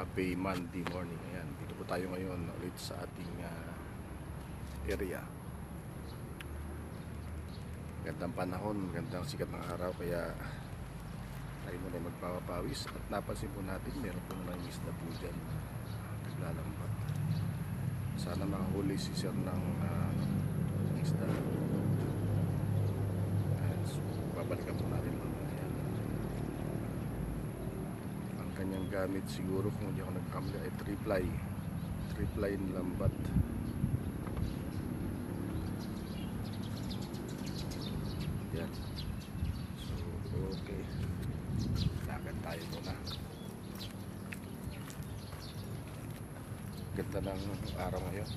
happy Monday morning. Ayan, dito po tayo ngayon ulit sa ating ah, area. Gandang panahon, gandang sikat ng araw kaya tayo muna magpapawis at napansin po natin meron po naman isda po dyan naglalambat. Sana makahuli si sir ng ah, isda. Ayan, so, babalikan po natin mamaya. Ayan. Ang kanyang gamit siguro kung hindi ako nagkamali ay triply. Triply lambat. Yan. So, okay. Lakad tayo muna. Ganda ng araw ngayon.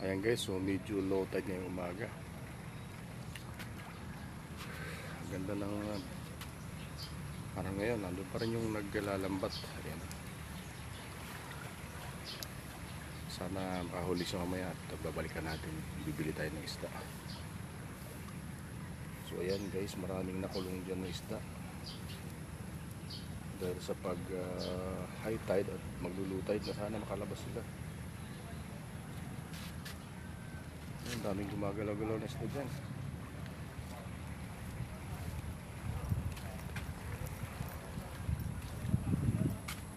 Ayan guys, so medyo low tide ngayong umaga. Ganda ng uh, parang ngayon, nandun pa rin yung naglalambat. Ayan. Sana makahuli siya mamaya at babalikan natin. Bibili tayo ng isda. So ayan guys, maraming nakulong dyan na isda. Dahil sa pag uh, high tide at magluluw tide na sana makalabas sila. Ang daming gumagalaw-galaw na isda dyan.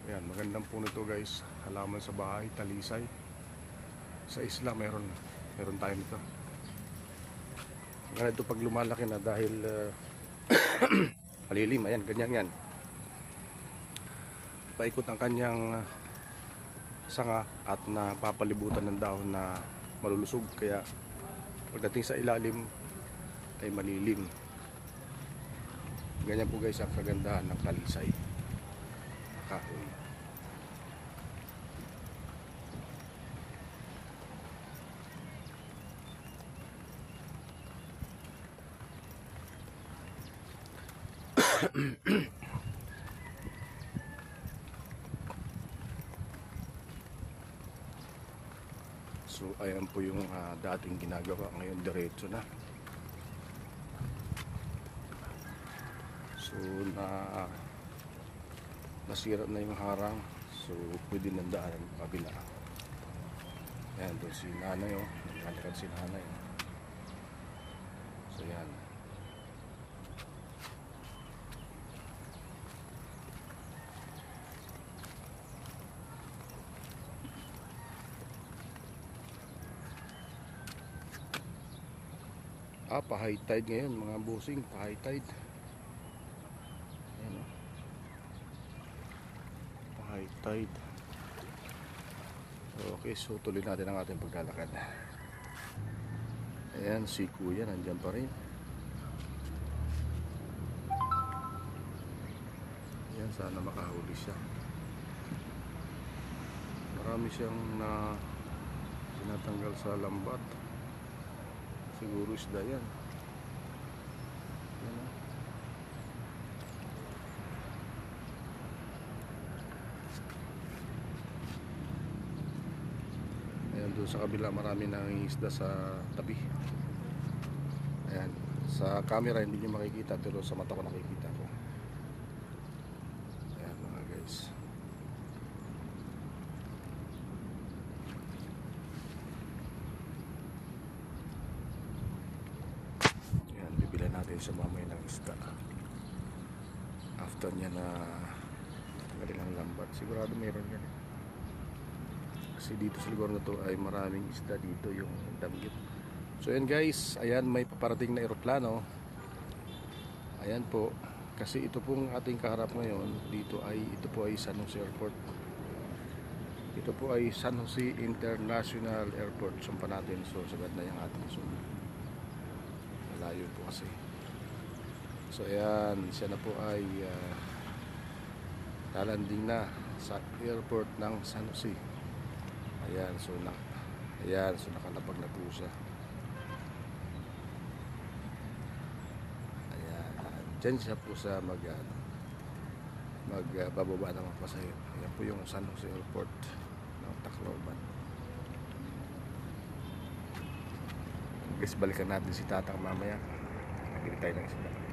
Ayan, magandang puno to guys. Halaman sa bahay, talisay. Sa isla meron, meron tayo nito. Ganito pag lumalaki na dahil uh, malilim, ayan, ganyan yan. Paikot ang kanyang uh, sanga at napapalibutan ng dahon na malulusog kaya pagdating sa ilalim ay malilim. Ganyan po guys ang kagandahan ng talisay. Kahoy So ayan po yung ah, dating ginagawa ngayon diretso na. So na nasira na yung harang. So pwede nang daanan kabila. Ayan doon si nanay oh. Naglalakad si nanay. oh. So yan. Ah, pa-high tide ngayon mga busing, pa-high tide. Ayan o. Pa-high tide. Okay, so tuloy natin ang ating paglalakad. Ayan, si kuya nandyan pa rin. Ayan, sana makahuli siya. Marami siyang na tinatanggal sa lambat. Siguro isda yan. Yan. Ayan doon sa kabila marami nang isda sa tabi. Ayan. Sa camera hindi nyo makikita pero sa mata ko nakikita ko. Ayan mga guys. Yan, bibili natin sa mamay ng isda. After niya na tanggalin ang lambat, sigurado mayroon yan. Kasi dito sa lugar na to ay maraming isda dito yung damgit. So yan guys, ayan may paparating na eroplano. Ayan po, kasi ito pong ating kaharap ngayon, dito ay ito po ay San Jose Airport. Ito po ay San Jose International Airport. Sumpa natin. So, sagad na yung ating zoom. Malayo po kasi. So ayan, siya na po ay ah, uh, lalanding na sa airport ng San Jose. Ayan, so na Ayan, so nakalapag na po siya. Ayan, dyan siya po sa mag uh, magbababa uh, ng mga pasahero. Ayan po yung San Jose Airport ng Tacloban. Guys, balikan natin si Tatang mamaya. Nagkita tayo ng isang